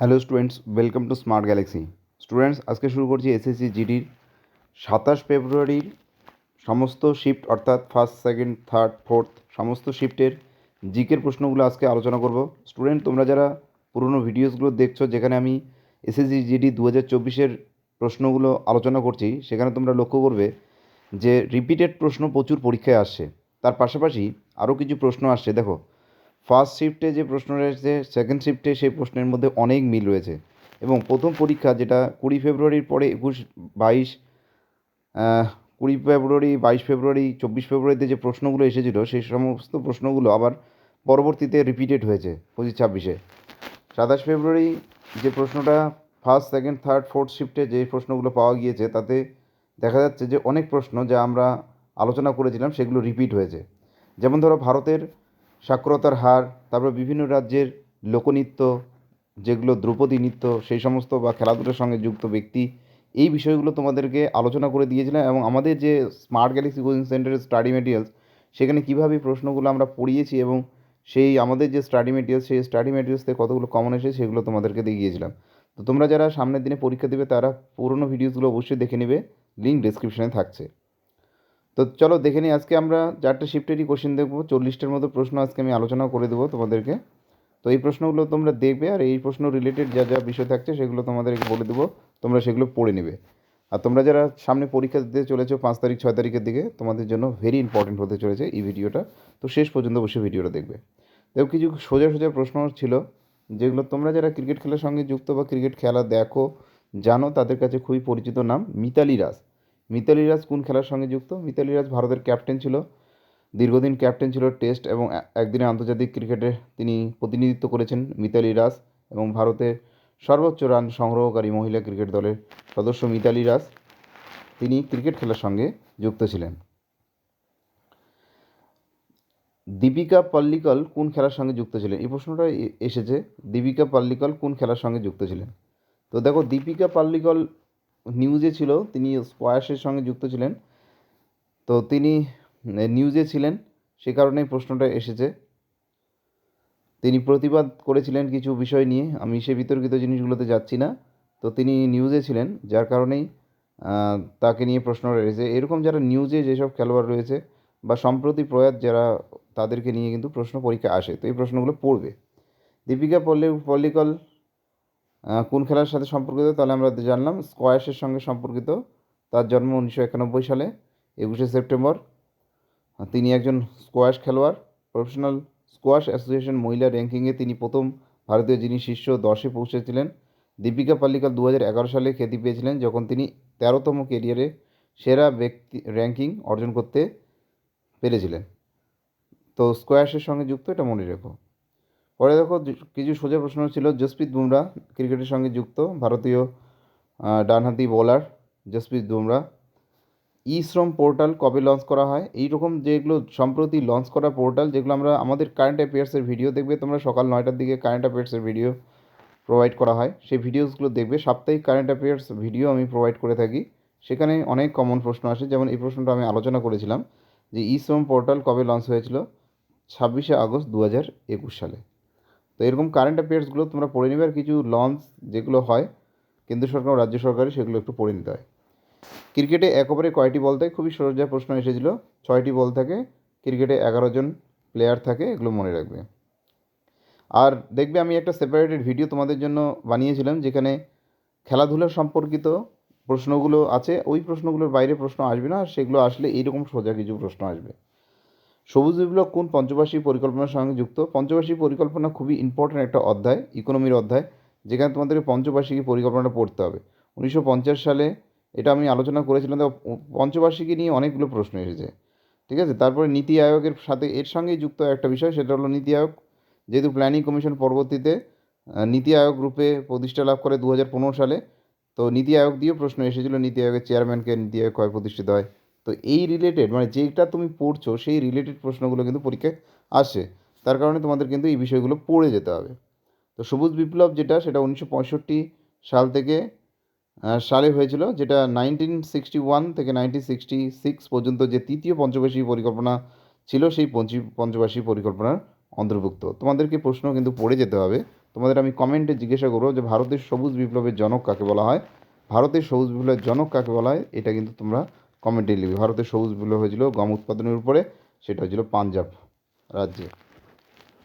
Hello students welcome to Smart Galaxy students, আজকে শুরু করছি এসএসসি জিডির সাতাশ ফেব্রুয়ারির সমস্ত শিফট অর্থাৎ ফার্স্ট সেকেন্ড থার্ড ফোর্থ সমস্ত শিফটের জিকের প্রশ্নগুলো আজকে আলোচনা করব। স্টুডেন্ট, তোমরা যারা পুরনো ভিডিওসগুলো দেখছ, যেখানে আমি এসএসসি জিডি দু হাজার চব্বিশের প্রশ্নগুলো আলোচনা করছি, সেখানে তোমরা লক্ষ্য করবে যে রিপিটেড প্রশ্ন প্রচুর পরীক্ষায় আসছে। তার পাশাপাশি আরও কিছু প্রশ্ন আসছে। দেখো ফার্স্ট শিফটে যে প্রশ্ন রয়েছে সেকেন্ড শিফটে সেই প্রশ্নের মধ্যে অনেক মিল রয়েছে। এবং প্রথম পরীক্ষা যেটা কুড়ি ফেব্রুয়ারির পরে একুশ বাইশ কুড়ি ফেব্রুয়ারি, বাইশ ফেব্রুয়ারি, চব্বিশ ফেব্রুয়ারিতে যে প্রশ্নগুলো এসেছিল, সেই সমস্ত প্রশ্নগুলো আবার পরবর্তীতে রিপিটেড হয়েছে পঁচিশ ছাব্বিশে। সাতাশ ফেব্রুয়ারি যে প্রশ্নটা ফার্স্ট সেকেন্ড থার্ড ফোর্থ শিফটে যে প্রশ্নগুলো পাওয়া গিয়েছে, তাতে দেখা যাচ্ছে যে অনেক প্রশ্ন যা আমরা আলোচনা করেছিলাম, সেগুলো রিপিট হয়েছে। যেমন ধরো ভারতের সাক্ষরতার হার, তারপর বিভিন্ন রাজ্যের লোকনৃত্য, যেগুলো দ্রৌপদী নৃত্য, সেই সমস্ত বা খেলাধুলার সঙ্গে যুক্ত ব্যক্তি, এই বিষয়গুলো তোমাদেরকে আলোচনা করে দিয়েছিলাম এবং আমাদের যে স্মার্ট গ্যালাক্সি কোচিং সেন্টারের স্টাডি মেটেরিয়ালস সেখানে কীভাবে প্রশ্নগুলো আমরা পড়িয়েছি এবং সেই আমাদের যে স্টাডি মেটেরিয়ালস সেই স্টাডি মেটেরিয়ালস থেকে কতগুলো কমন এসে সেগুলো তোমাদেরকে দেখিয়েছিলাম। তো তোমরা যারা সামনের দিনে পরীক্ষা দেবে, তারা পুরোনো ভিডিওসগুলো অবশ্যই দেখে নেবে লিঙ্ক ডিসক্রিপশনে থাকছে। তো চলো দেখে নিই, আজকে আমরা চারটে শিফটেরই কোশ্চেন দেখব। চল্লিশটার মতো প্রশ্ন আজকে আমি আলোচনা করে দেবো তোমাদেরকে। তো এই প্রশ্নগুলো তোমরা দেখবে আর এই প্রশ্ন রিলেটেড যা যা বিষয় থাকছে সেগুলো তোমাদেরকে বলে দেবো, তোমরা সেগুলো পড়ে নেবে। আর তোমরা যারা সামনে পরীক্ষা দিতে চলেছো পাঁচ তারিখ, ছয় তারিখের দিকে, তোমাদের জন্য ভেরি ইম্পর্টেন্ট হতে চলেছে এই ভিডিওটা তো শেষ পর্যন্ত বসে ভিডিওটা দেখবে। দেখো কিছু সোজা সোজা প্রশ্ন ছিল, যেগুলো তোমরা যারা ক্রিকেট খেলার সঙ্গে যুক্ত বা ক্রিকেট খেলা দেখো, জানো, তাদের কাছে খুবই পরিচিত নাম মিতালি রাজ। মিতালি রাজ কোন খেলার সঙ্গে যুক্ত? মিতালি রাজ ভারতের ক্যাপ্টেন ছিল। দীর্ঘদিন ক্যাপ্টেন ছিল টেস্ট এবং একদিনের আন্তর্জাতিক ক্রিকেটে তিনি প্রতিনিধিত্ব করেছেন মিতালি রাজ এবং ভারতের সর্বোচ্চ রান সংগ্রহকারী মহিলা ক্রিকেট দলের সদস্য মিতালি রাজ তিনি ক্রিকেট খেলার সঙ্গে যুক্ত ছিলেন। দীপিকা পাল্লিকল কোন খেলার সঙ্গে যুক্ত ছিলেন? এই প্রশ্নটা এসেছে। দীপিকা পাল্লিকল কোন খেলার সঙ্গে যুক্ত ছিলেন? তো দেখো, দীপিকা পাল্লিকল নিউজে ছিল, তিনি স্কোয়াশের সঙ্গে যুক্ত ছিলেন। তো তিনি নিউজে ছিলেন, সে কারণেই প্রশ্নটা এসেছে। তিনি প্রতিবাদ করেছিলেন কিছু বিষয় নিয়ে, আমি সে বিতর্কিত জিনিসগুলোতে যাচ্ছি না। তো তিনি নিউজে ছিলেন, যার কারণেই তাকে নিয়ে প্রশ্নটা এসেছে এরকম যারা নিউজে যেসব খেলোয়াড় রয়েছে, বা সম্প্রতি প্রয়াত যারা, তাদেরকে নিয়ে কিন্তু প্রশ্ন পরীক্ষা আসে। তো এই প্রশ্নগুলো পড়বে। দীপিকা পল্লি, পল্লিকল কোন খেলার সাথে সম্পর্কিত, তাহলে আমরা জানলাম স্কোয়াশের সঙ্গে সম্পর্কিত। তার জন্ম উনিশশো একানব্বই সালে, একুশে সেপ্টেম্বর। তিনি একজন স্কোয়াশ খেলোয়াড়। প্রফেশনাল স্কোয়াশ অ্যাসোসিয়েশন মহিলা র্যাঙ্কিংয়ে তিনি প্রথম ভারতীয় যিনি শীর্ষ দশে পৌঁছেছিলেন। দীপিকা পাল্লিকাল দু হাজার এগারো সালে খ্যাতি পেয়েছিলেন, যখন তিনি তেরোতম কেরিয়ারে সেরা ব্যক্তি র্যাঙ্কিং অর্জন করতে পেরেছিলেন। তো স্কোয়াশের সঙ্গে যুক্ত, এটা মনে রেখো। পরে দেখো কিছু সোজা প্রশ্ন ছিল, জসপ্রীত বুমরা ক্রিকেটের সঙ্গে যুক্ত, ভারতীয় ডানহাতি বোলার জসপ্রীত বুমরা। ই শ্রম পোর্টাল কবে লঞ্চ করা হয়? এই রকম যেগুলো সম্প্রতি লঞ্চ করা পোর্টাল যেগুলো আমরা, আমাদের কারেন্ট অ্যাফেয়ার্সের ভিডিও দেখবে, তোমরা সকাল নয়টার দিকে কারেন্ট অ্যাফেয়ার্সের ভিডিও প্রোভাইড করা হয়। সেই ভিডিওসগুলো দেখবে, সাপ্তাহিক কারেন্ট অ্যাফেয়ার্স ভিডিও আমি প্রোভাইড করে থাকি। সেখানে অনেক কমন প্রশ্ন আসে, যেমন এই প্রশ্নটা আমি আলোচনা করেছিলাম যে ই শ্রম পোর্টাল কবে লঞ্চ হয়েছিল? ছাব্বিশে আগস্ট দু হাজার একুশ সালে। তো এরকম কারেন্ট অ্যাফেয়ার্সগুলো তোমরা পড়ে নেবে আর কিছু লঞ্চ যেগুলো হয়, কেন্দ্র সরকার ও রাজ্য সরকারের সেগুলো একটু পড়ে নিতে হয়। ক্রিকেটে এক ওভারে কয়টি বল থাকে? খুবই সোজা প্রশ্ন এসেছিল। ছয়টি বল থাকে ক্রিকেটে এগারো জন প্লেয়ার থাকে, এগুলো মনে রাখবে। আর দেখবে আমি একটা সেপারেটেড ভিডিও তোমাদের জন্য বানিয়েছিলাম, যেখানে খেলাধুলা সম্পর্কিত প্রশ্নগুলো আছে। ওই প্রশ্নগুলোর বাইরে প্রশ্ন আসবে না সেগুলো আসলে এইরকম সোজা কিছু প্রশ্ন আসবে। সবুজ বিপ্লব কোন পঞ্চবার্ষিক পরিকল্পনার সঙ্গে যুক্ত? পঞ্চবার্ষিক পরিকল্পনা খুবই ইম্পর্ট্যান্ট একটা অধ্যায় ইকোনমির অধ্যায়, যেখানে তোমাদেরকে পঞ্চবার্ষিকী পরিকল্পনাটা পড়তে হবে। উনিশশো পঞ্চাশ সালে এটা আমি আলোচনা করেছিলাম, তো পঞ্চবার্ষিকী নিয়ে অনেকগুলো প্রশ্ন এসেছে। ঠিক আছে? তারপরে নীতি আয়োগের সাথে, এর সঙ্গেই যুক্ত একটা বিষয়, সেটা হলো নীতি আয়োগ। যেহেতু প্ল্যানিং কমিশন পরবর্তীতে নীতি আয়োগ রূপে প্রতিষ্ঠা লাভ করে দু হাজার পনেরো সালে, তো নীতি আয়োগ দিয়েও প্রশ্ন এসেছিল, নীতি আয়োগের চেয়ারম্যানকে নীতি আয়োগ কয় প্রতিষ্ঠিত হয়? তো এই রিলেটেড মানে যেটা তুমি পড়ছো, সেই রিলেটেড প্রশ্নগুলো কিন্তু পরীক্ষায় আসে। তার কারণে তোমাদের কিন্তু এই বিষয়গুলো পড়ে যেতে হবে। তো সবুজ বিপ্লব যেটা, সেটা উনিশশো পঁয়ষট্টি সাল থেকে সালে হয়েছিল, যেটা নাইনটিন সিক্সটি ওয়ান থেকে নাইনটিন সিক্সটি সিক্স পর্যন্ত যে তৃতীয় পঞ্চবার্ষিক পরিকল্পনা ছিল, সেই পঞ্চি, পঞ্চবার্ষিক পরিকল্পনার অন্তর্ভুক্ত। তোমাদেরকে প্রশ্ন কিন্তু পড়ে যেতে হবে। তোমাদের আমি কমেন্টে জিজ্ঞাসা করব যে ভারতের সবুজ বিপ্লবের জনক কাকে বলা হয়? ভারতের সবুজ বিপ্লবের জনক কাকে বলা হয়? এটা কিন্তু তোমরা কমেন্টে লিখবে ভারতের সবুজ বিপ্লব হয়েছিল গম উৎপাদনের উপরে, সেটা হয়েছিল পাঞ্জাব রাজ্যে।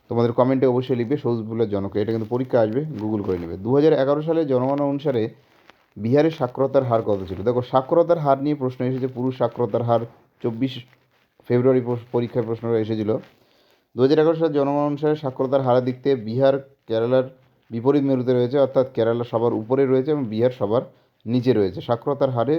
তোমাদের কমেন্টে অবশ্যই লিখবে সবুজ বিপ্লবের জনক। এটা কিন্তু পরীক্ষা আসবে গুগল করে নেবে। দু হাজার এগারো সালে জনগণনা অনুসারে বিহারের সাক্ষরতার হার কত ছিল? দেখো, সাক্ষরতার হার নিয়ে প্রশ্ন এসেছে, পুরুষ সাক্ষরতার হার চব্বিশ ফেব্রুয়ারি পরীক্ষার প্রশ্ন এসেছিল। দু হাজার এগারো সালের জনগণনা অনুসারে সাক্ষরতার হারের দিক থেকে বিহার, কেরালার বিপরীত মেরুতে রয়েছে, অর্থাৎ কেরালা সবার উপরে রয়েছে এবং বিহার সবার নিচে রয়েছে। সাক্ষরতার হারে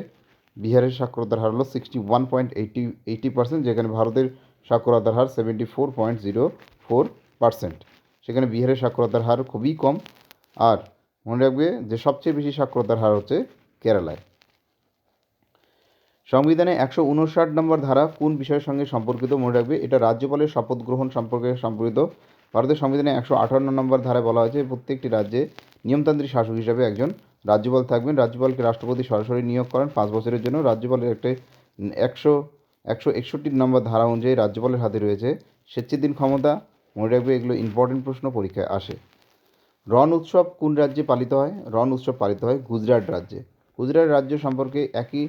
বিহারের সাক্ষরতার হার হলো sixty one point eighty eighty percent যেখানে ভারতের সাক্ষরতার হার seventy four point zero four percent সেখানে বিহারের সাক্ষরতার হার খুবই কম। আর মনে রাখবে যে সবচেয়ে বেশি সাক্ষরতার হার হচ্ছে কেরালায়। সংবিধানে একশো উনষাট নম্বর ধারা কোন বিষয়ের সঙ্গে সম্পর্কিত মনে রাখবে? এটা রাজ্যপালের শপথ গ্রহণ সম্পর্কে সম্পর্কিত। ভারতের সংবিধানে একশো আঠান্ন নম্বর ধারায় বলা হয়েছে, প্রত্যেকটি রাজ্যে নিয়মতান্ত্রিক শাসক হিসাবে একজন রাজ্যপাল থাকবেন। রাজ্যপালকে রাষ্ট্রপতি সরাসরি নিয়োগ করেন পাঁচ বছরের জন্য। রাজ্যপালের একটি একশো একশো একষট্টি নম্বর ধারা অনুযায়ী রাজ্যপালের হাতে রয়েছে স্বেচ্ছাধীন ক্ষমতা। মনে রাখবে এগুলো ইম্পর্টেন্ট প্রশ্ন পরীক্ষায় আসে। রণ উৎসব কোন রাজ্যে পালিত হয়? রণ উৎসব পালিত হয় গুজরাট রাজ্যে। গুজরাট রাজ্য সম্পর্কে একই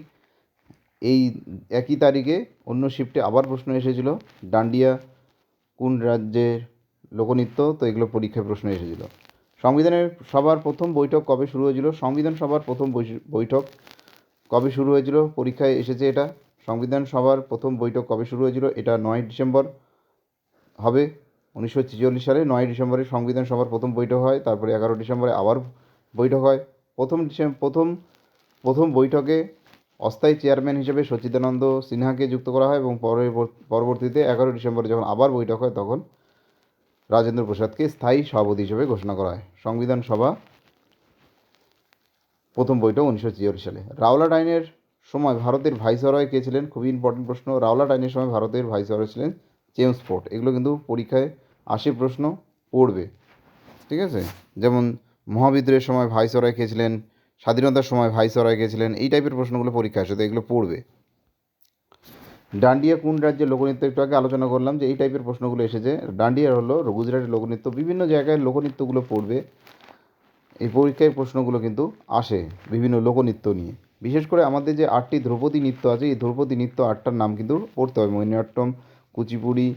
এই একই তারিখে অন্য শিফটে আবার প্রশ্ন এসেছিল, ডান্ডিয়া কোন রাজ্যের লোকনৃত্য? তো এগুলো পরীক্ষায় প্রশ্ন এসেছিল। সংবিধানের সবার প্রথম বৈঠক কবে শুরু হয়েছিল? সংবিধান সভার প্রথম বৈঠক কবে শুরু হয়েছিল? পরীক্ষায় এসেছে এটা। সংবিধান সভার প্রথম বৈঠক কবে শুরু হয়েছিল? এটা নয় ডিসেম্বর হবে, উনিশশো ছেচল্লিশ সালে নয় ডিসেম্বরে সংবিধান সভার প্রথম বৈঠক হয়, তারপরে এগারো ডিসেম্বরে আবার বৈঠক হয়। প্রথম ডিসেম্বর প্রথম প্রথম বৈঠকে অস্থায়ী চেয়ারম্যান হিসেবে সচ্চিদানন্দ সিনহাকে যুক্ত করা হয় এবং পরে পরবর্তীতে এগারো ডিসেম্বরে যখন আবার বৈঠক হয়, তখন রাজেন্দ্র প্রসাদকে স্থায়ী সভাপতি হিসেবে ঘোষণা করা হয়। সংবিধান সভা প্রথম বৈঠক উনিশশো ছিয়াত্তর সালে। রাওলাট আইনের সময় ভারতের ভাইসরয় কে ছিলেন? খুবই ইম্পর্টেন্ট প্রশ্ন। রাওলাট আইনের সময় ভারতের ভাইসরয় ছিলেন জেমস ফোর্ট। এগুলো কিন্তু পরীক্ষায় আসে প্রশ্ন পড়বে। ঠিক আছে? যেমন মহাবিদ্রোহের সময় ভাইসরয় কে ছিলেন? স্বাধীনতার সময় ভাইসরয় কে ছিলেন এই টাইপের প্রশ্নগুলো পরীক্ষায় আসে, তো এগুলো পড়বে। ডান্ডিয়া কোন রাজ্যের লোকনৃত্য একটু আগে আলোচনা করলাম যে এই টাইপের প্রশ্নগুলো এসেছে। ডান্ডিয়া হলো গুজরাটের লোকনৃত্য, বিভিন্ন জায়গায় লোকনৃত্যগুলো পড়বে। এই পরীক্ষায় প্রশ্নগুলো কিন্তু আসে বিভিন্ন লোকনৃত্য নিয়ে। বিশেষ করে আমাদের যে আটটি ধ্রুপদী নৃত্য আছে, এই ধ্রুপদী নৃত্য আটটার নাম কিন্তু পড়তে হয় মোহিনীঅট্টম কুচিপুড়ি,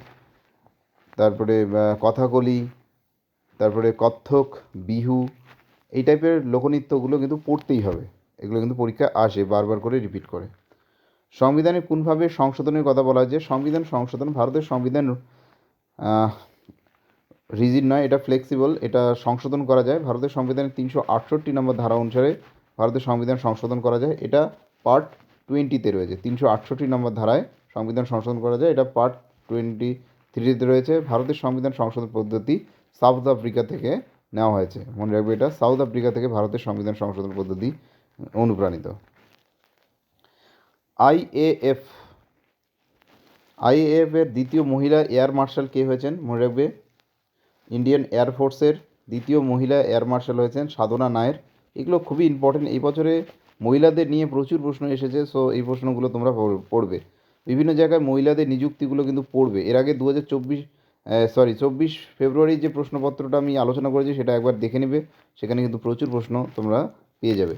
তারপরে কথাকলি, তারপরে কত্থক, বিহু এই টাইপের লোকনৃত্যগুলো কিন্তু পড়তেই হবে। এগুলো কিন্তু পরীক্ষায় আসে, বারবার করে রিপিট করে। সংবিধানে কোনভাবে সংশোধনের কথা বলা হয়েছে, সংবিধান সংশোধন ভারতের সংবিধান রিজিড নয়, এটা ফ্লেক্সিবল এটা সংশোধন করা যায়। ভারতের সংবিধানের তিনশো আটষট্টি নম্বর ধারা অনুসারে ভারতের সংবিধান সংশোধন করা যায়। এটা পার্ট টোয়েন্টিতে রয়েছে, তিনশো আটষট্টি নম্বর ধারায় সংবিধান সংশোধন করা যায়। এটা পার্ট টোয়েন্টি থ্রিতে রয়েছে। ভারতের সংবিধান সংশোধন পদ্ধতি সাউথ আফ্রিকা থেকে নেওয়া হয়েছে। মনে রাখবে এটা সাউথ আফ্রিকা থেকে ভারতের সংবিধান সংশোধন পদ্ধতি অনুপ্রাণিত। আইএএফ আইএএফ এর দ্বিতীয় মহিলা এয়ার মার্শাল কে হয়েছেন? মনে রাখবে ইন্ডিয়ান এয়ারফোর্সের দ্বিতীয় মহিলা এয়ার মার্শাল হয়েছেন সাধনা নায়ের। এগুলো খুবই ইম্পর্টেন্ট এই বছরে মহিলাদের নিয়ে প্রচুর প্রশ্ন এসেছে সো এই প্রশ্নগুলো তোমরা পড়- পড়বে। বিভিন্ন জায়গায় মহিলাদের নিযুক্তিগুলো কিন্তু পড়বে। এর আগে দু হাজার চব্বিশ সরি চব্বিশ ফেব্রুয়ারির যে প্রশ্নপত্রটা আমি আলোচনা করেছি সেটা একবার দেখে নেবে। সেখানে কিন্তু প্রচুর প্রশ্ন তোমরা পেয়ে যাবে।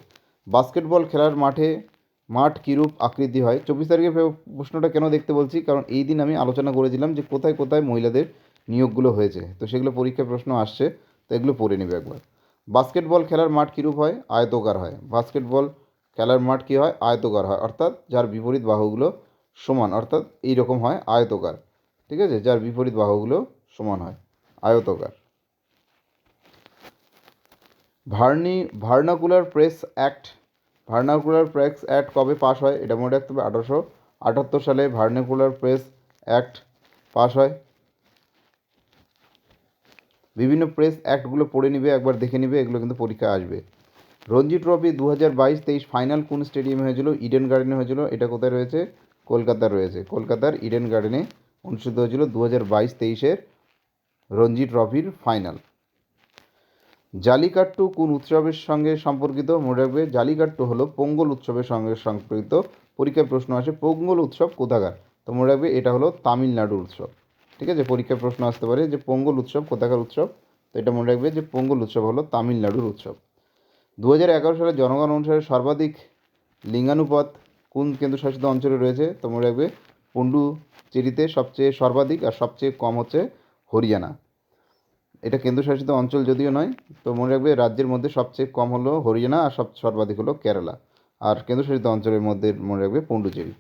বাস্কেটবল খেলার মাঠে মাঠ কীরূপ আকৃতি হয়? চব্বিশ তারিখে প্রশ্নটা কেন দেখতে বলছি? কারণ এই দিন আমি আলোচনা করেছিলাম যে কোথায় কোথায় মহিলাদের নিয়োগগুলো হয়েছে। তো সেগুলো পরীক্ষার প্রশ্ন আসছে, তো এগুলো পড়ে নেবে একবার। বাস্কেটবল খেলার মাঠ কীরূপ হয়? আয়তকার হয়। বাস্কেটবল খেলার মাঠ কী হয়? আয়তকার হয়। অর্থাৎ যার বিপরীত বাহুগুলো সমান, অর্থাৎ এই রকম হয় আয়তকার। ঠিক আছে? যার বিপরীত বাহুগুলো সমান হয়। আয়তকার। Verna, vernacular press act. Vernacular press act কবে পাশ হয়? এটা মনে রাখতে হবে, আঠারোশো আটাত্তর সালে ভার্নাকুলার প্রেস অ্যাক্ট পাস হয়। বিভিন্ন প্রেস অ্যাক্টগুলো পড়ে নিবে, একবার দেখে নিবে, এগুলো কিন্তু পরীক্ষা আসবে। রঞ্জি ট্রফি দু হাজার বাইশ তেইশ ফাইনাল কোন স্টেডিয়ামে হয়েছিল? ইডেন গার্ডেনে হয়েছিল। এটা কোথায় রয়েছে? কলকাতার রয়েছে। কলকাতার ইডেন গার্ডেনে অনুষ্ঠিত হয়েছিল দু হাজার বাইশ তেইশের রঞ্জি ট্রফির ফাইনাল। জালিকাট্টু কোন উৎসবের সঙ্গে সম্পর্কিত? মনে রাখবে, জালিকাট্টু হলো পোঙ্গল উৎসবের সঙ্গে সম্পর্কিত। পরীক্ষায় প্রশ্ন আসে, পোঙ্গল উৎসব কোথাকার? তো মনে রাখবে, এটা হলো তামিলনাড়ু উৎসব। ঠিক আছে, পরীক্ষায় প্রশ্ন আসতে পারে যে পোঙ্গল উৎসব কোথাকার উৎসব? তো এটা মনে রাখবে যে পোঙ্গল উৎসব হলো তামিলনাড়ুর উৎসব। দু হাজার এগারো সালে জনগণ অনুসারে সর্বাধিক লিঙ্গানুপাত কোন কেন্দ্রশাসিত অঞ্চলে রয়েছে? তো মনে রাখবে পন্ডুচেরিতে সবচেয়ে সর্বাধিক আর সবচেয়ে কম হচ্ছে হরিয়ানা। এটা কেন্দ্রশাসিত অঞ্চল যদিও নয়, তো মনে রাখবে রাজ্যের মধ্যে সবচেয়ে কম হলো হরিয়ানা আর সব সর্বাধিক হলো কেরালা। আর কেন্দ্রশাসিত অঞ্চলের মধ্যে মনে রাখবে পন্ডুচেরি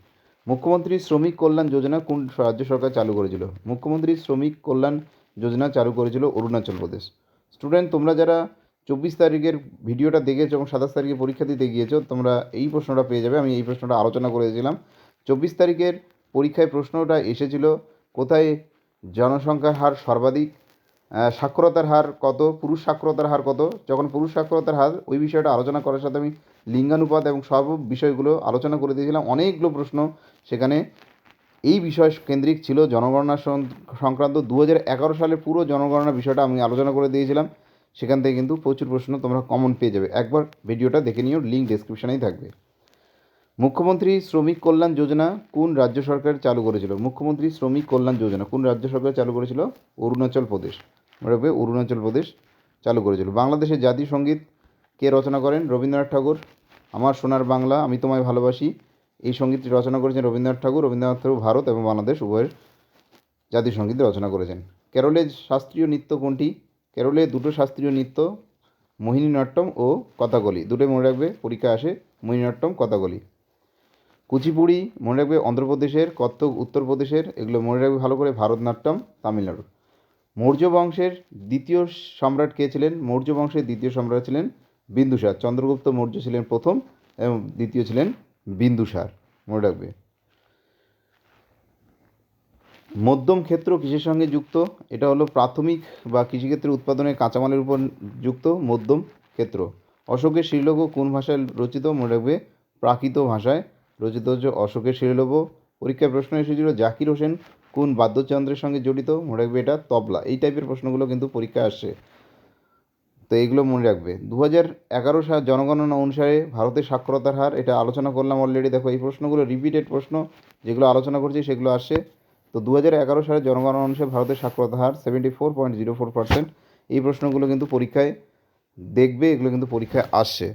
মুখ্যমন্ত্রী শ্রমিক কল্যাণ যোজনা কোন রাজ্য সরকার চালু করেছিল? মুখ্যমন্ত্রী শ্রমিক কল্যাণ যোজনা চালু করেছিল অরুণাচল প্রদেশ। স্টুডেন্ট, তোমরা যারা চব্বিশ তারিখের ভিডিওটা দেখেছ এবং সাতাশ তারিখে পরীক্ষা দিতে গিয়েছো তোমরা এই প্রশ্নটা পেয়ে যাবে। আমি এই প্রশ্নটা আলোচনা করেছিলাম। চব্বিশ তারিখের পরীক্ষায় প্রশ্নটা এসেছিল, কোথায় জনসংখ্যার হার সর্বাধিক সাক্ষরতার হার কত, পুরুষ সাক্ষরতার হার কত? যখন পুরুষ সাক্ষরতার হার, ওই বিষয়টা আলোচনা করার সাথে আমি লিঙ্গানুপাত এবং সব বিষয়গুলো আলোচনা করে দিয়েছিলাম। অনেকগুলো প্রশ্ন সেখানে এই বিষয় কেন্দ্রিক ছিল। জনগণনা সংক্রান্ত দু এগারো সালের পুরো জনগণনা বিষয়টা আমি আলোচনা করে দিয়েছিলাম। সেখান থেকে কিন্তু প্রচুর প্রশ্ন তোমরা কমন পেয়ে যাবে। একবার ভিডিওটা দেখে নিও লিঙ্ক ডেসক্রিপশনেই থাকবে। মুখ্যমন্ত্রী শ্রমিক কল্যাণ যোজনা কোন রাজ্য সরকার চালু করেছিল? মুখ্যমন্ত্রী শ্রমিক কল্যাণ যোজনা কোন রাজ্য সরকার চালু করেছিল? অরুণাচল প্রদেশ। রাখবে, অরুণাচল প্রদেশ চালু করেছিল। বাংলাদেশের জাতীয় সংগীত কে রচনা করেন? রবীন্দ্রনাথ ঠাকুর। আমার সোনার বাংলা, আমি তোমায় ভালোবাসি। এই সঙ্গীতটি রচনা করেছেন রবীন্দ্রনাথ ঠাকুর। রবীন্দ্রনাথ ঠাকুর ভারত এবং বাংলাদেশ উভয়ের জাতীয় সংগীত রচনা করেছেন। কেরলের শাস্ত্রীয় নৃত্য কোনটি? কেরলে দুটো শাস্ত্রীয় নৃত্য, মোহিনীনাট্যম ও কথাকলি দুটোই মনে রাখবে পরীক্ষা আসে, মোহিনীনাট্যম কথাকলি কুচিপুড়ি, মনে রাখবে অন্ধ্রপ্রদেশের, কত্থক, উত্তরপ্রদেশের, এগুলো মনে রাখবে ভালো করে ভারতনাট্যম তামিলনাড়ুর মৌর্য বংশের দ্বিতীয় সম্রাট কে ছিলেন? মৌর্য বংশের দ্বিতীয় সম্রাট ছিলেন বিন্দুসার। চন্দ্রগুপ্ত মৌর্য ছিলেন প্রথম এবং দ্বিতীয় ছিলেন বিন্দুসার, মনে রাখবে। মধ্যম ক্ষেত্র কৃষির সঙ্গে যুক্ত, এটা হলো প্রাথমিক বা কৃষিক্ষেত্রে উৎপাদনের কাঁচামালের উপর যুক্ত মধ্যম ক্ষেত্র। অশোকের শ্রীলঘু কোন ভাষায় রচিত? মনে রাখবে প্রাকৃত ভাষায়। রচিত হচ্ছে অশোকের শ্রীলঘু পরীক্ষায় প্রশ্ন এসেছিল, জাকির হোসেন কোন বাদ্যযন্ত্রের সঙ্গে জড়িত? মনে রাখবে এটা তবলা। এই টাইপের প্রশ্নগুলো কিন্তু পরীক্ষায় আসছে। তো এইগুলো মনে রাখবে। দু হাজার এগারো সাল জনগণনা অনুসারে ভারতের সাক্ষরতার হার, এটা আলোচনা করলাম অলরেডি দেখো, এই প্রশ্নগুলো রিপিটেড প্রশ্ন, যেগুলো আলোচনা করছি সেগুলো আসছে। তো দু হাজার এগারো সালে জনগণনা অনুসারে ভারতের সাক্ষরতার হার seventy four point zero four percent এই প্রশ্নগুলো কিন্তু পরীক্ষায় দেখবে, এগুলো কিন্তু পরীক্ষায় আসছে।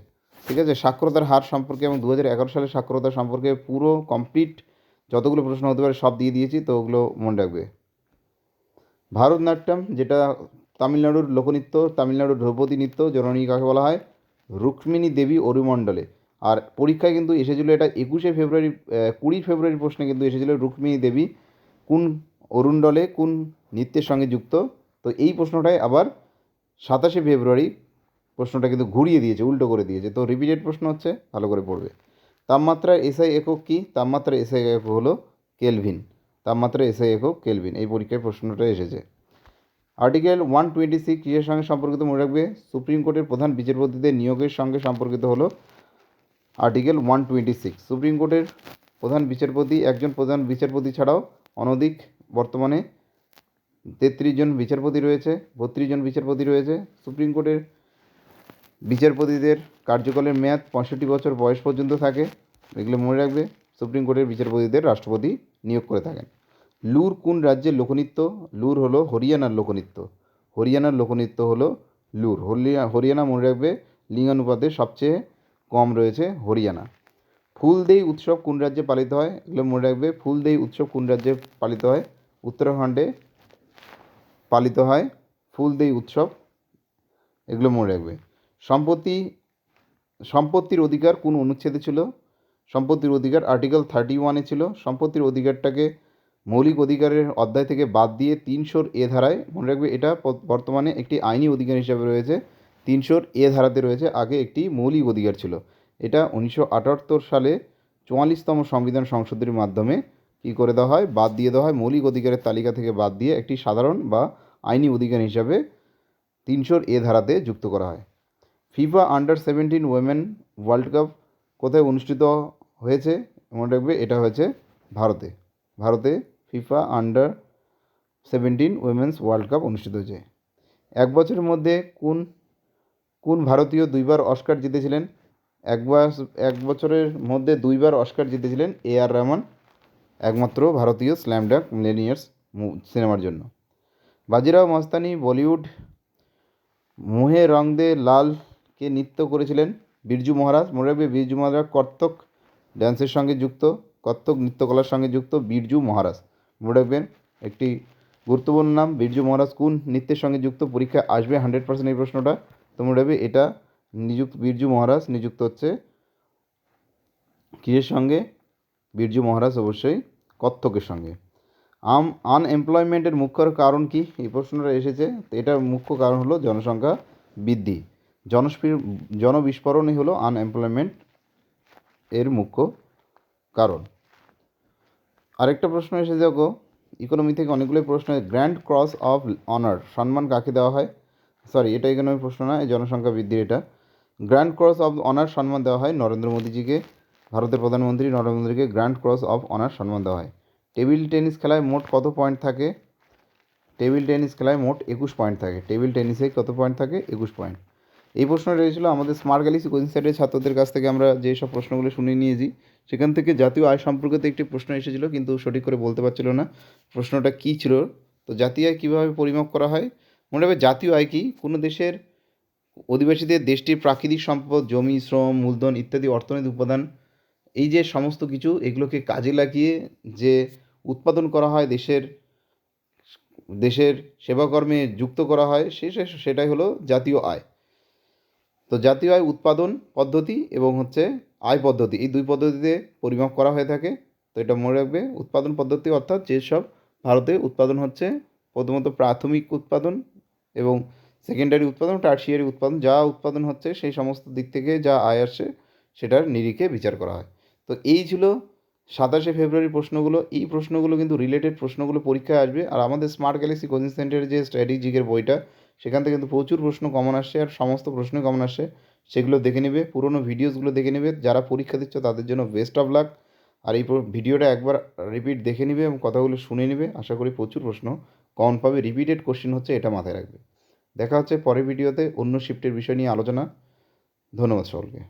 ঠিক আছে? সাক্ষরতার হার সম্পর্কে এবং দু সালের সাক্ষরতা সম্পর্কে পুরো কমপ্লিট যতগুলো প্রশ্ন হতে পারে সব দিয়ে দিয়েছি, তো ওগুলো মনে রাখবে। ভারতনাট্যম, যেটা তামিলনাড়ুর লোকনৃত্য, তামিলনাড়ুর ধ্রৌপদী নৃত্য, জননী কাকে বলা হয়? রুক্মিণী দেবী অরুমণ্ডলে। আর পরীক্ষায় কিন্তু এসেছিল এটা একুশে ফেব্রুয়ারি কুড়ি ফেব্রুয়ারি প্রশ্নে কিন্তু এসেছিল রুক্মিণী দেবী কোন অরুণ্ডলে কোন নৃত্যের সঙ্গে যুক্ত? তো এই প্রশ্নটাই আবার সাতাশে ফেব্রুয়ারি প্রশ্নটা কিন্তু ঘুরিয়ে দিয়েছে, উল্টো করে দিয়েছে। তো রিপিটেড প্রশ্ন হচ্ছে, ভালো করে পড়বে। তাপমাত্রা এসআই একক কী? তাপমাত্রা এসআই একক হলো কেলভিন তাপমাত্রা এসআই একক কেলভিন এই পরীক্ষায় প্রশ্নটা এসেছে। আর্টিকেল ওয়ান টোয়েন্টি সিক্স কিসের সঙ্গে সম্পর্কিত মনে রাখবে সুপ্রিম কোর্টের প্রধান বিচারপতিদের নিয়োগের সঙ্গে সম্পর্কিত হলো article one twenty six supreme কোর্টের প্রধান বিচারপতি, একজন প্রধান বিচারপতি ছাড়াও অনধিক বর্তমানে তেত্রিশ জন বিচারপতি রয়েছে, বত্রিশ জন বিচারপতি রয়েছে। সুপ্রিম কোর্টের বিচারপতিদের কার্যকালের মেয়াদ পঁয়ষট্টি বছর বয়স পর্যন্ত থাকে, এগুলো মনে রাখবে, সুপ্রিম কোর্টের বিচারপতিদের রাষ্ট্রপতি নিয়োগ করে থাকেন। লুর কোন রাজ্যের লোকনৃত্য? লুর হলো হরিয়ানার লোকনৃত্য। হরিয়ানার লোকনৃত্য হলো লুর। হরিয়া হরিয়ানা মনে রাখবে লিঙ্গানুপাতে সবচেয়ে কম রয়েছে হরিয়ানা। ফুলদেই উৎসব কোন রাজ্যে পালিত হয়? এগুলো মনে রাখবে, ফুলদেই উৎসব কোন রাজ্যে পালিত হয়? উত্তরাখণ্ডে পালিত হয় ফুলদেই উৎসব, এগুলো মনে রাখবে। সম্পত্তি, সম্পত্তির অধিকার কোন অনুচ্ছেদে ছিল? সম্পত্তির অধিকার আর্টিকেল থার্টি ওয়ানে ছিল। সম্পত্তির অধিকারটাকে মৌলিক অধিকারের অধ্যায় থেকে বাদ দিয়ে তিনশোর এ ধারায়, মনে রাখবে এটা বর্তমানে একটি আইনি অধিকার হিসাবে রয়েছে, তিনশোর এ ধারাতে রয়েছে, আগে একটি মৌলিক অধিকার ছিল। এটা উনিশশো আটাত্তর সালে চুয়াল্লিশতম সংবিধান সংশোধনীর মাধ্যমে কী করে দেওয়া হয়? বাদ দিয়ে দেওয়া হয়, মৌলিক অধিকারের তালিকা থেকে বাদ দিয়ে একটি সাধারণ বা আইনি অধিকার হিসাবে তিনশোর এ ধারাতে যুক্ত করা হয়। FIFA under seventeen women world cup কোথায় অনুষ্ঠিত হয়েছে? মনে রাখবে এটা হয়েছে ভারতে। ভারতে FIFA under seventeen women's world cup অনুষ্ঠিত হয়েছে। এক বছরের মধ্যে কোন কোন ভারতীয় দুইবার অস্কার জিতেছিলেন? এক বয়স, এক বছরের মধ্যে দুইবার অস্কার জিতেছিলেন এ আর রহমান, একমাত্র ভারতীয় স্ল্যামডাক মিলেনিয়ার্স সিনেমার জন্য। বাজিরাও মস্তানি, বলিউড, মুহে রং দে লালকে নৃত্য করেছিলেন? বিরজু মহারাজ। মনে রাখবে বিরজু মহারাজ কত্থক ড্যান্সের সঙ্গে যুক্ত কত্থক নৃত্যকলার সঙ্গে যুক্ত বিরজু মহারাজ। মনে রাখবেন একটি গুরুত্বপূর্ণ নাম, বিরজু মহারাজ কোন নৃত্যের সঙ্গে যুক্ত? পরীক্ষায় আসবে হান্ড্রেড পার্সেন্ট এই প্রশ্নটা। তো মনে রাখবে এটা নিযুক্ত বিরজু মহারাজ, নিযুক্ত হচ্ছে কিসের সঙ্গে? বিরজু মহারাজ অবশ্যই কত্থকের সঙ্গে। আম আনএমপ্লয়মেন্টের মুখ্য কারণ কি? এই প্রশ্নটা এসেছে। তো এটার মুখ্য কারণ হলো জনসংখ্যা বৃদ্ধি। জনস্পি, জনবিস্ফোরণই হলো আনএমপ্লয়মেন্ট এর মুখ্য কারণ। আরেকটা প্রশ্ন এসে দেখো ইকোনমি থেকে অনেকগুলো প্রশ্ন গ্র্যান্ড ক্রস অফ অনার সম্মান কাকে দেওয়া হয়? সরি এটা ইকোনমি প্রশ্ন না জনসংখ্যা বৃদ্ধির এটা। গ্র্যান্ড ক্রস অফ অনার সম্মান দেওয়া হয় নরেন্দ্র মোদীজিকে, ভারতের প্রধানমন্ত্রী নরেন্দ্র মোদীকে গ্র্যান্ড ক্রস অফ অনার সম্মান দেওয়া হয়। টেবিল টেনিস খেলায় মোট কত পয়েন্ট থাকে? টেবিল টেনিস খেলায় মোট একুশ পয়েন্ট থাকে। টেবিল টেনিসে কত পয়েন্ট থাকে? একুশ পয়েন্ট এই প্রশ্নটা এসেছিল আমাদের স্মার্ট গ্যালাক্সি কোচিং সেন্টারের ছাত্রদের কাছ থেকে আমরা যে সব প্রশ্নগুলো শুনে নিয়েছি, সেখান থেকে জাতীয় আয় সম্পর্কিত একটি প্রশ্ন এসেছিল, কিন্তু সঠিক করে বলতে পারছিল না। প্রশ্নটা কী ছিল? তো জাতীয় আয় কীভাবে পরিমাপ করা হয়? মনে রাখবে জাতীয় আয় কি? কোনো দেশের অধিবাসীদের দেশটির প্রাকৃতিক সম্পদ, জমি, শ্রম, মূলধন ইত্যাদি অর্থনৈতিক উপাদান, এই যে সমস্ত কিছু, এগুলোকে কাজে লাগিয়ে যে উৎপাদন করা হয় দেশের দেশের সেবাকর্মে যুক্ত করা হয় সে- সেটাই হলো জাতীয় আয়। তো জাতীয় আয় উৎপাদন পদ্ধতি এবং হচ্ছে আয় পদ্ধতি, এই দুই পদ্ধতিতে পরিমাপ করা হয়ে থাকে। তো এটা মনে রাখবে, উৎপাদন পদ্ধতি অর্থাৎ যেসব ভারতে উৎপাদন হচ্ছে, প্রথমত প্রাথমিক উৎপাদন এবং সেকেন্ডারি উৎপাদন টার্সিয়ারি উৎপাদন, যা উৎপাদন হচ্ছে সেই সমস্ত দিক থেকে যা আয় আসছে সেটার নিরিখে বিচার করা হয়। তো এই ছিল সাতাশে ফেব্রুয়ারি প্রশ্নগুলো। এই প্রশ্নগুলো কিন্তু রিলেটেড প্রশ্নগুলো পরীক্ষায় আসবে। আর আমাদের স্মার্ট গ্যালাক্সি কোচিং সেন্টারের যে স্ট্র্যাটেজিকের বইটা সেখান থেকে কিন্তু প্রচুর প্রশ্ন কমন আসছে আর সমস্ত প্রশ্নই কমন আসছে। সেগুলো দেখে নেবে, পুরোনো ভিডিওসগুলো দেখে নেবে। যারা পরীক্ষা দিচ্ছ তাদের জন্য বেস্ট অফ লাক আর এই ভিডিওটা একবার রিপিট দেখে নেবে এবং কথাগুলো শুনে নেবে। আশা করি প্রচুর প্রশ্ন কমন পাবে। রিপিটেড কোশ্চেন হচ্ছে এটা মাথায় রাখবে। দেখা হচ্ছে পরের ভিডিওতে অন্য শিফটের বিষয় নিয়ে আলোচনা। ধন্যবাদ সকলকে।